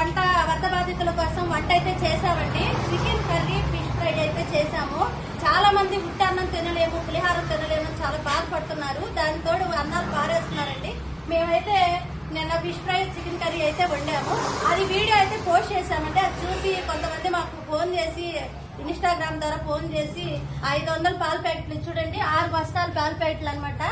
వంట వరద బాధితుల కోసం వంట అయితే చేశామండి. చికెన్ కర్రీ ఫిష్ ఫ్రై అయితే చేసాము చాలా మంది ఉట్టాన్నం తినలేము పులిహారం తినలేము చాలా బాధపడుతున్నారు. దాని తోడు అన్నాలు పారేస్తున్నారండి. మేమైతే నిన్న ఫిష్ ఫ్రై చికెన్ కర్రీ అయితే వండాము. అది వీడియో అయితే పోస్ట్ చేసామంటే అది చూసి కొంతమంది మాకు ఫోన్ చేసి ఇన్స్టాగ్రామ్ ద్వారా ఫోన్ చేసి ఐదు వందల పాల ప్యాకెట్లు చూడండి ఆరు బస్తాలు పాల ప్యాకెట్లు అనమాట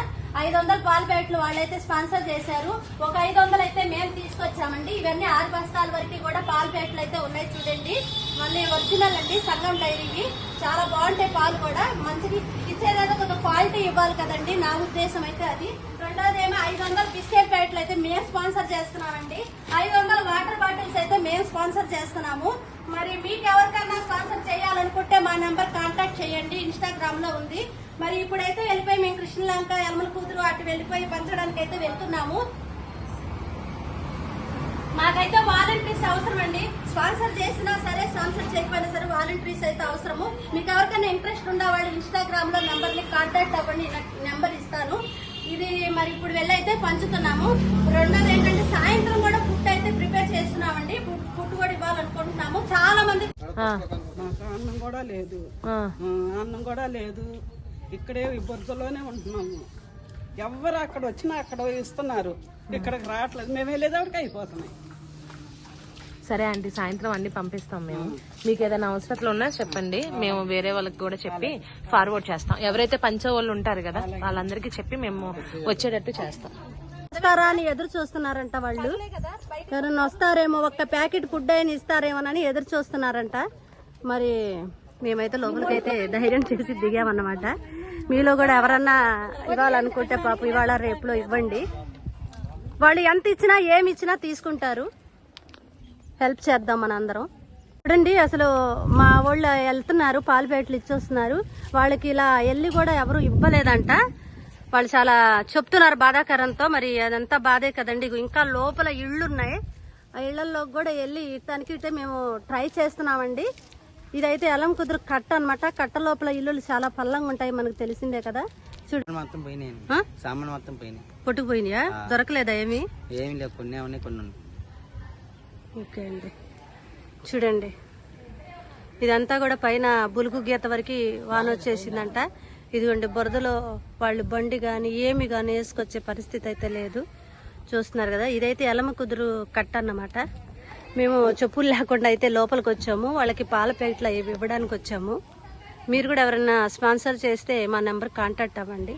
ఐదు వందల పాల ప్యాకెట్లు వాళ్ళైతే స్పాన్సర్ చేశారు. ఒక ఐదు వందలు అయితే మేము తీసుకొచ్చామండి. ఇవన్నీ ఆరు బస్తాల వరకు కూడా పాల ప్యాకెట్లు అయితే ఉన్నాయి చూడండి. మళ్ళీ ఒరిజినల్ అండి సంగం డైరీవి చాలా బాగుంటాయి పాలు కూడా. మంచిది. ఇచ్చేదేదో కొంత క్వాలిటీ ఇవ్వాలి కదండి. నా ఉద్దేశం అయితే అది. రెండోది ఏమో ఐదు వందల బిస్కెట్ ప్యాకెట్లు అయితే మేము స్పాన్సర్ చేస్తున్నామండి. ఐదు వందల వాటర్ బాటిల్స్ అయితే మేము స్పాన్సర్ చేస్తున్నాము. మరి మీకు ఎవరికైనా స్పాన్సర్ చేయాలనుకుంటే మా నెంబర్ కాంటాక్ట్ చేయండి. ఇన్స్టాగ్రామ్లో ఉంది. మరి ఇప్పుడైతే వెళ్ళిపోయి మేము కృష్ణలంక యలమల కూతురు అటు వెళ్ళిపోయి పంచడానికి అయితే వెళ్తున్నాము. మాకైతే వాలంటీర్స్ అవసరం అండి స్పాన్సర్ చేసినా సరే స్పాన్సర్ చేయకపోయినా సరే వాలంటీర్స్ అయితే అవసరము. మీకు ఎవరికైనా ఇంట్రెస్ట్ ఉన్న వాళ్ళు ఇన్స్టాగ్రామ్లో నెంబర్ని కాంటాక్ట్ అవ్వండి నెంబర్ ఇస్తాను. ఇది మరి ఇప్పుడు వెళ్ళైతే పంచుతున్నాము. రెండోది ఏంటంటే సాయంత్రం కూడా ఫుడ్ అయితే ప్రిపేర్ చేస్తున్నామండి. ఫుడ్ ఫుడ్ కూడా ఇవ్వాలనుకుంటున్నాము. చాలా మంది అన్నం కూడా లేదు. అన్నం కూడా లేదు. ఇక్కడే ఈ బురదలోనే ఉంటున్నాము. ఎవరు అక్కడ వచ్చినా అక్కడ ఇస్తున్నారు. ఇక్కడికి రావట్లేదు. మేము వెళ్ళేదానికి అయిపోతున్నాయి. సరే ఆంటీ సాయంత్రం అన్ని పంపిస్తాం మేము. మీకు ఏదైనా అవసరతలు ఉన్నా చెప్పండి. మేము వేరే వాళ్ళకి కూడా చెప్పి ఫార్వర్డ్ చేస్తాం. ఎవరైతే పంచే వాళ్ళు ఉంటారు కదా వాళ్ళందరికీ చెప్పి మేము వచ్చేటట్టు చేస్తాం. వస్తారా అని ఎదురు చూస్తున్నారంట వాళ్ళు. ఎవరన్నా వస్తారేమో ఒక్క ప్యాకెట్ ఫుడ్ అయినా ఇస్తారేమోనని ఎదురు చూస్తున్నారంట. మరి మేమైతే లోపలికైతే ధైర్యం చేసి దిగామన్నమాట. మీలో కూడా ఎవరన్నా ఇవ్వాలనుకుంటే పాపం ఇవాళ రేపులో ఇవ్వండి. వాళ్ళు ఎంత ఇచ్చినా ఏమి ఇచ్చినా తీసుకుంటారు. హెల్ప్ చేద్దాం మన అందరం. చూడండి అసలు మా వాళ్ళు వెళ్తున్నారు పాలు ప్యాకెట్లు ఇచ్చొస్తున్నారు. వాళ్ళకి ఇలా వెళ్ళి కూడా ఎవరు ఇవ్వలేదంట. వాళ్ళు చాలా చెప్తున్నారు బాధాకరంతో. మరి అదంతా బాధే కదండి. ఇంకా లోపల ఇళ్ళు ఉన్నాయి ఆ ఇళ్ళలో కూడా వెళ్ళి ఇటానికి మేము ట్రై చేస్తున్నామండి. ఇదైతే ఎలం కుదురు కట్ట అన్నమాట. కట్ట లోపల ఇల్లులు చాలా పల్లంగా ఉంటాయి మనకు తెలిసిందే కదా. చూడు. మొత్తం పోయినాయి ఆ? సామాన్ మొత్తం పోయినాయి. కొట్టుకుపోయినాయా? దొరకలేదా ఏమి? ఏమి లేవు. కొన్ని ఉన్నాయి కొన్ని ఓకే అండి. చూడండి. ఇదంతా కూడా పైన బులుగు గీత వరకు వాన వచ్చేసిందంట. ఇదిగోండి బురదలో వాళ్ళు బండి కానీ ఏమి కానీ వేసుకొచ్చే పరిస్థితి అయితే లేదు. చూస్తున్నారు కదా ఇదైతే ఎలమ కుదురు కట్ట అన్నమాట. మేము చెప్పులు లేకుండా అయితే లోపలికి వచ్చాము. వాళ్ళకి పాల ప్యాకెట్లు అవి ఇవ్వడానికి వచ్చాము. మీరు కూడా ఎవరైనా స్పాన్సర్ చేస్తే మా నెంబర్ కాంటాక్ట్ అవ్వండి.